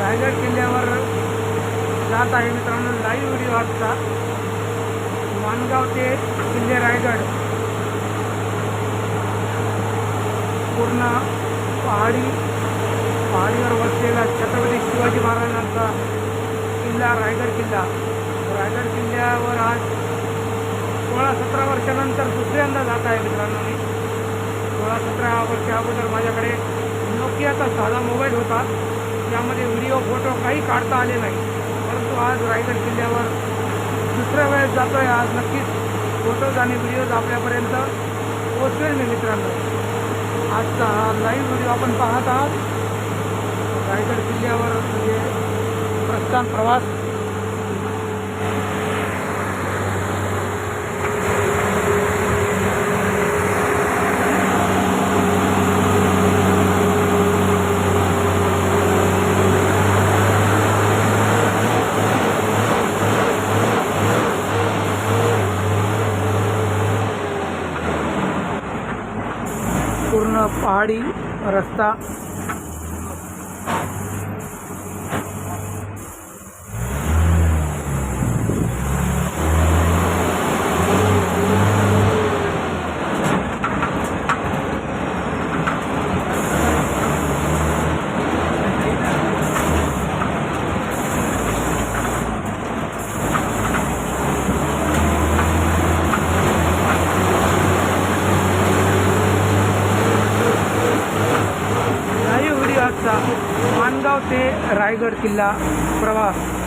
रायगड किल्ल्यावर जात आहे मित्रांनो. लाईव्ह व्हिडिओ आजचा. माणगाव ते किल्ले रायगड. पूर्ण पहाडी पहाडीवर वसलेला छत्रपती शिवाजी महाराजांचा किल्ला रायगड किल्ला. रायगड किल्ल्यावर आज सोळा सतरा वर्षानंतर दुसऱ्यांदा जात आहे मित्रांनो मी. सोळा सतरा वर्षा अगोदर माझ्याकडे नोकियाचा साधा मोबाईल होता. त्यामध्ये व्हिडिओ फोटो काही काढता आले नाही. परंतु आज रायगड किल्ल्यावर दुसऱ्या वेळेस जातो आहे आज नक्कीच फोटोज आणि व्हिडिओज आपल्यापर्यंत पोचवेल मी मित्रांनो. आजचा हा लाईव्ह व्हिडिओ आपण पाहत आहात. रायगड किल्ल्यावर म्हणजे प्रस्थान प्रवास पूर्ण पहाडी रस्ता लाईव्ह व्हिडिओ आजचा माणगाव ते रायगड किल्ला प्रवास.